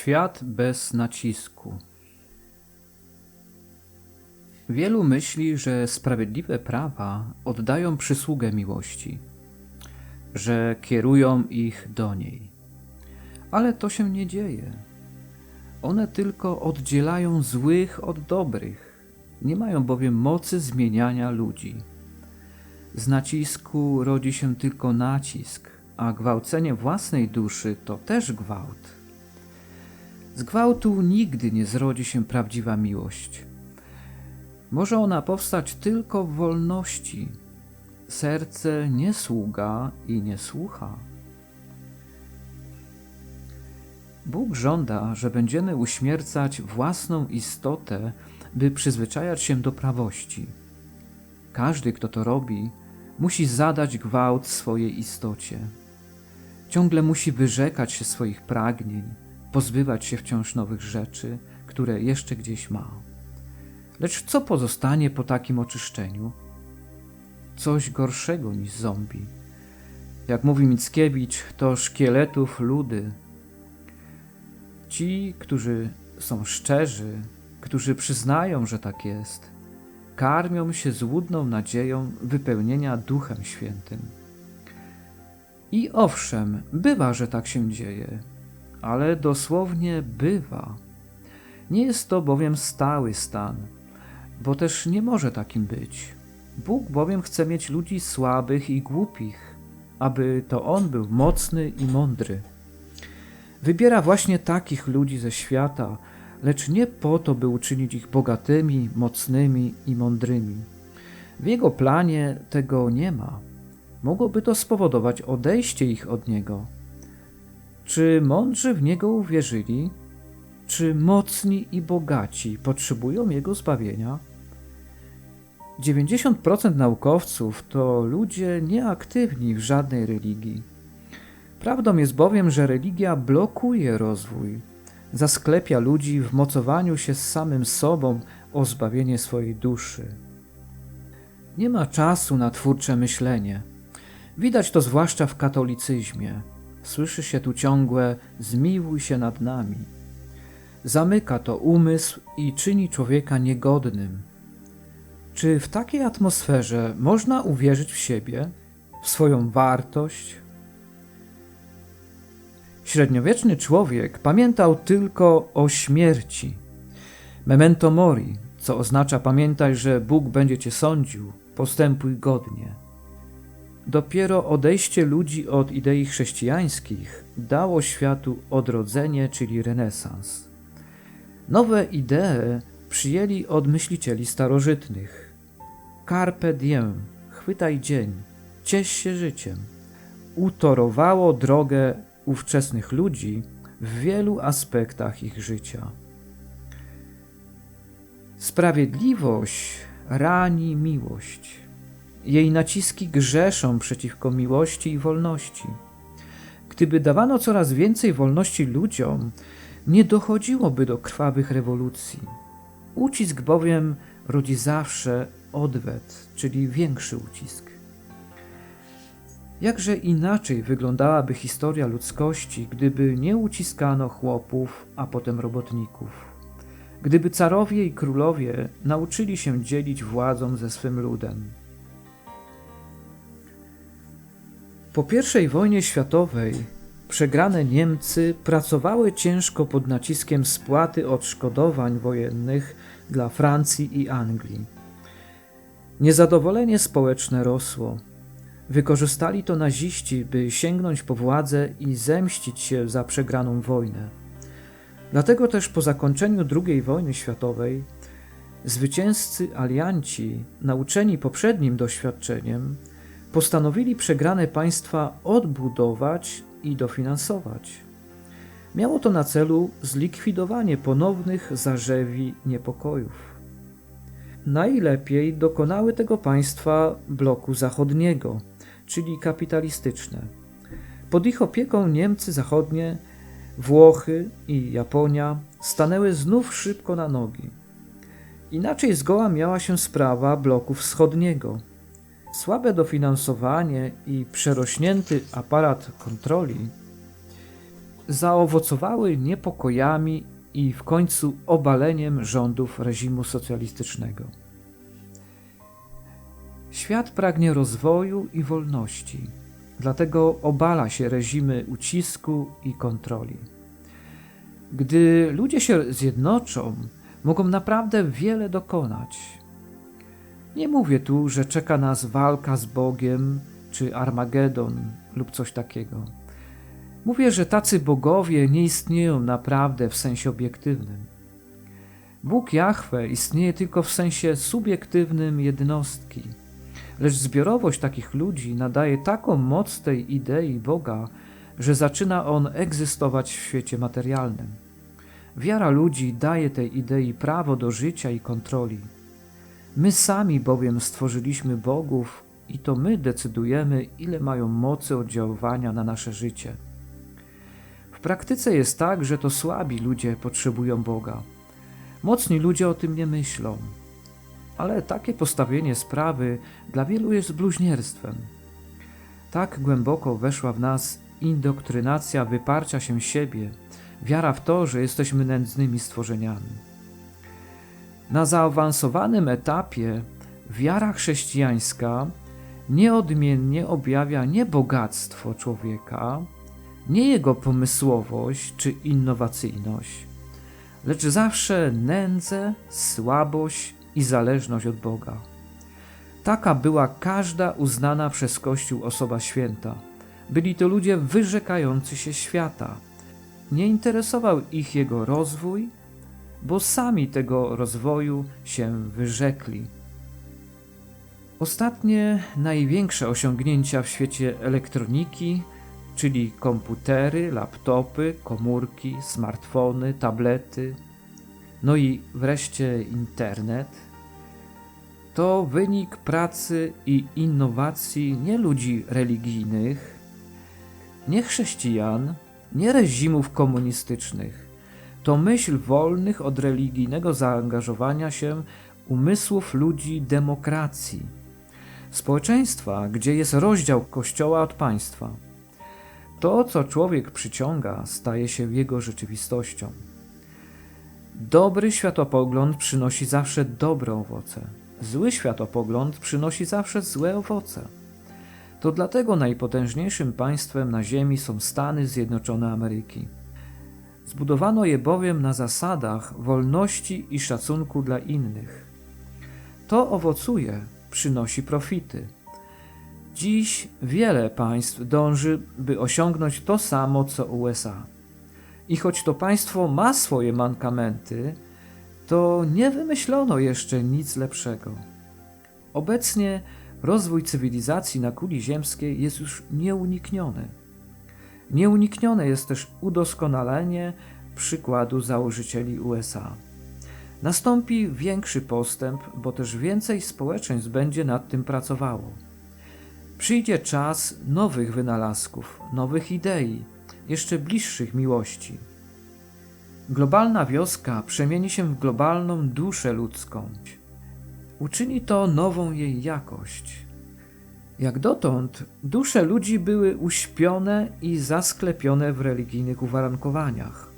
Świat bez nacisku. Wielu myśli, że sprawiedliwe prawa oddają przysługę miłości, że kierują ich do niej. Ale to się nie dzieje. One tylko oddzielają złych od dobrych, nie mają bowiem mocy zmieniania ludzi. Z nacisku rodzi się tylko nacisk, a gwałcenie własnej duszy to też gwałt. Z gwałtu nigdy nie zrodzi się prawdziwa miłość. Może ona powstać tylko w wolności. Serce nie sługa i nie słucha. Bóg żąda, że będziemy uśmiercać własną istotę, by przyzwyczajać się do prawości. Każdy, kto to robi, musi zadać gwałt swojej istocie. Ciągle musi wyrzekać się swoich pragnień, pozbywać się wciąż nowych rzeczy, które jeszcze gdzieś ma. Lecz co pozostanie po takim oczyszczeniu? Coś gorszego niż zombie. Jak mówi Mickiewicz, to szkieletów ludy. Ci, którzy są szczerzy, którzy przyznają, że tak jest, karmią się złudną nadzieją wypełnienia Duchem Świętym. I owszem, bywa, że tak się dzieje, ale dosłownie bywa. Nie jest to bowiem stały stan, bo też nie może takim być. Bóg bowiem chce mieć ludzi słabych i głupich, aby to On był mocny i mądry. Wybiera właśnie takich ludzi ze świata, lecz nie po to, by uczynić ich bogatymi, mocnymi i mądrymi. W Jego planie tego nie ma. Mogłoby to spowodować odejście ich od Niego. Czy mądrzy w Niego uwierzyli? Czy mocni i bogaci potrzebują Jego zbawienia? 90% naukowców to ludzie nieaktywni w żadnej religii. Prawdą jest bowiem, że religia blokuje rozwój, zasklepia ludzi w mocowaniu się z samym sobą o zbawienie swojej duszy. Nie ma czasu na twórcze myślenie. Widać to zwłaszcza w katolicyzmie. Słyszy się tu ciągłe zmiłuj się nad nami. Zamyka to umysł i czyni człowieka niegodnym. Czy w takiej atmosferze można uwierzyć w siebie, w swoją wartość? Średniowieczny człowiek pamiętał tylko o śmierci. Memento mori, co oznacza pamiętaj, że Bóg będzie cię sądził, postępuj godnie. Dopiero odejście ludzi od idei chrześcijańskich dało światu odrodzenie, czyli renesans. Nowe idee przyjęli od myślicieli starożytnych. Carpe diem, chwytaj dzień, ciesz się życiem. Utorowało drogę ówczesnych ludzi w wielu aspektach ich życia. Sprawiedliwość rani miłość. Jej naciski grzeszą przeciwko miłości i wolności. Gdyby dawano coraz więcej wolności ludziom, nie dochodziłoby do krwawych rewolucji. Ucisk bowiem rodzi zawsze odwet, czyli większy ucisk. Jakże inaczej wyglądałaby historia ludzkości, gdyby nie uciskano chłopów, a potem robotników? Gdyby carowie i królowie nauczyli się dzielić władzą ze swym ludem? Po I wojnie światowej przegrane Niemcy pracowały ciężko pod naciskiem spłaty odszkodowań wojennych dla Francji i Anglii. Niezadowolenie społeczne rosło. Wykorzystali to naziści, by sięgnąć po władzę i zemścić się za przegraną wojnę. Dlatego też po zakończeniu II wojny światowej zwycięzcy alianci, nauczeni poprzednim doświadczeniem, postanowili przegrane państwa odbudować i dofinansować. Miało to na celu zlikwidowanie ponownych zarzewi niepokojów. Najlepiej dokonały tego państwa bloku zachodniego, czyli kapitalistyczne. Pod ich opieką Niemcy zachodnie, Włochy i Japonia stanęły znów szybko na nogi. Inaczej zgoła miała się sprawa bloku wschodniego – Słabe dofinansowanie i przerośnięty aparat kontroli zaowocowały niepokojami i w końcu obaleniem rządów reżimu socjalistycznego. Świat pragnie rozwoju i wolności, dlatego obala się reżimy ucisku i kontroli. Gdy ludzie się zjednoczą, mogą naprawdę wiele dokonać. Nie mówię tu, że czeka nas walka z Bogiem czy Armagedon lub coś takiego. Mówię, że tacy bogowie nie istnieją naprawdę w sensie obiektywnym. Bóg Jahwe istnieje tylko w sensie subiektywnym jednostki, lecz zbiorowość takich ludzi nadaje taką moc tej idei Boga, że zaczyna on egzystować w świecie materialnym. Wiara ludzi daje tej idei prawo do życia i kontroli. My sami bowiem stworzyliśmy bogów i to my decydujemy, ile mają mocy oddziaływania na nasze życie. W praktyce jest tak, że to słabi ludzie potrzebują Boga. Mocni ludzie o tym nie myślą. Ale takie postawienie sprawy dla wielu jest bluźnierstwem. Tak głęboko weszła w nas indoktrynacja wyparcia się siebie, wiara w to, że jesteśmy nędznymi stworzeniami. Na zaawansowanym etapie wiara chrześcijańska nieodmiennie objawia nie bogactwo człowieka, nie jego pomysłowość czy innowacyjność, lecz zawsze nędzę, słabość i zależność od Boga. Taka była każda uznana przez Kościół osoba święta. Byli to ludzie wyrzekający się świata. Nie interesował ich jego rozwój, bo sami tego rozwoju się wyrzekli. Ostatnie największe osiągnięcia w świecie elektroniki, czyli komputery, laptopy, komórki, smartfony, tablety, no i wreszcie internet, to wynik pracy i innowacji nie ludzi religijnych, nie chrześcijan, nie reżimów komunistycznych. To myśl wolnych od religijnego zaangażowania się umysłów ludzi demokracji, społeczeństwa, gdzie jest rozdział kościoła od państwa. To, co człowiek przyciąga, staje się jego rzeczywistością. Dobry światopogląd przynosi zawsze dobre owoce. Zły światopogląd przynosi zawsze złe owoce. To dlatego najpotężniejszym państwem na Ziemi są Stany Zjednoczone Ameryki. Zbudowano je bowiem na zasadach wolności i szacunku dla innych. To owocuje, przynosi profity. Dziś wiele państw dąży, by osiągnąć to samo co USA. I choć to państwo ma swoje mankamenty, to nie wymyślono jeszcze nic lepszego. Obecnie rozwój cywilizacji na kuli ziemskiej jest już nieunikniony. Nieuniknione jest też udoskonalenie przykładu założycieli USA. Nastąpi większy postęp, bo też więcej społeczeństw będzie nad tym pracowało. Przyjdzie czas nowych wynalazków, nowych idei, jeszcze bliższych miłości. Globalna wioska przemieni się w globalną duszę ludzką. Uczyni to nową jej jakość. Jak dotąd dusze ludzi były uśpione i zasklepione w religijnych uwarunkowaniach.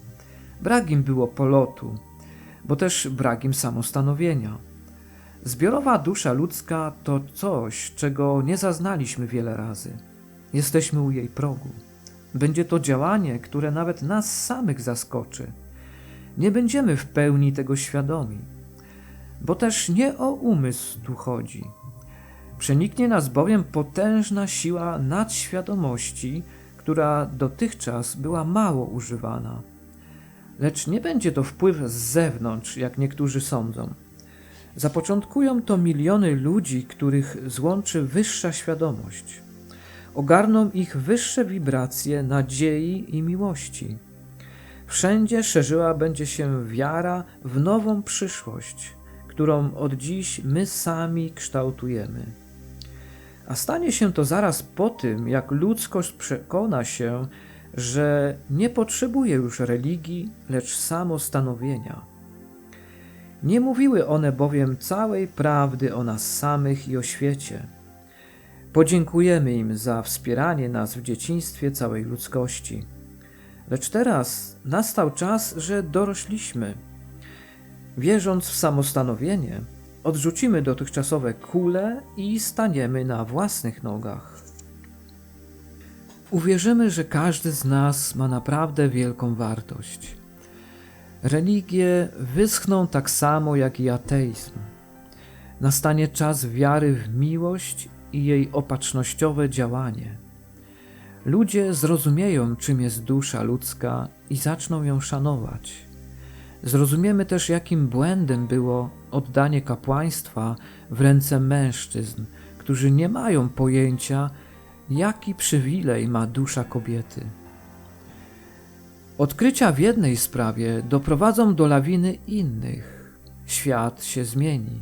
Brak im było polotu, bo też brak im samostanowienia. Zbiorowa dusza ludzka to coś, czego nie zaznaliśmy wiele razy. Jesteśmy u jej progu. Będzie to działanie, które nawet nas samych zaskoczy. Nie będziemy w pełni tego świadomi, bo też nie o umysł tu chodzi. Przeniknie nas bowiem potężna siła nadświadomości, która dotychczas była mało używana. Lecz nie będzie to wpływ z zewnątrz, jak niektórzy sądzą. Zapoczątkują to miliony ludzi, których złączy wyższa świadomość. Ogarną ich wyższe wibracje nadziei i miłości. Wszędzie szerzyła będzie się wiara w nową przyszłość, którą od dziś my sami kształtujemy. A stanie się to zaraz po tym, jak ludzkość przekona się, że nie potrzebuje już religii, lecz samostanowienia. Nie mówiły one bowiem całej prawdy o nas samych i o świecie. Podziękujemy im za wspieranie nas w dzieciństwie całej ludzkości. Lecz teraz nastał czas, że dorośliśmy. Wierząc w samostanowienie, odrzucimy dotychczasowe kule i staniemy na własnych nogach. Uwierzymy, że każdy z nas ma naprawdę wielką wartość. Religie wyschną tak samo jak i ateizm. Nastanie czas wiary w miłość i jej opatrznościowe działanie. Ludzie zrozumieją, czym jest dusza ludzka i zaczną ją szanować. Zrozumiemy też, jakim błędem było oddanie kapłaństwa w ręce mężczyzn, którzy nie mają pojęcia, jaki przywilej ma dusza kobiety. Odkrycia w jednej sprawie doprowadzą do lawiny innych. Świat się zmieni.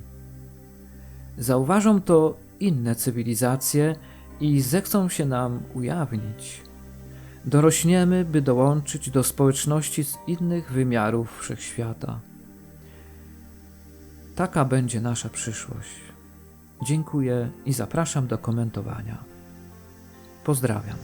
Zauważą to inne cywilizacje i zechcą się nam ujawnić. Dorośniemy, by dołączyć do społeczności z innych wymiarów wszechświata. Taka będzie nasza przyszłość. Dziękuję i zapraszam do komentowania. Pozdrawiam.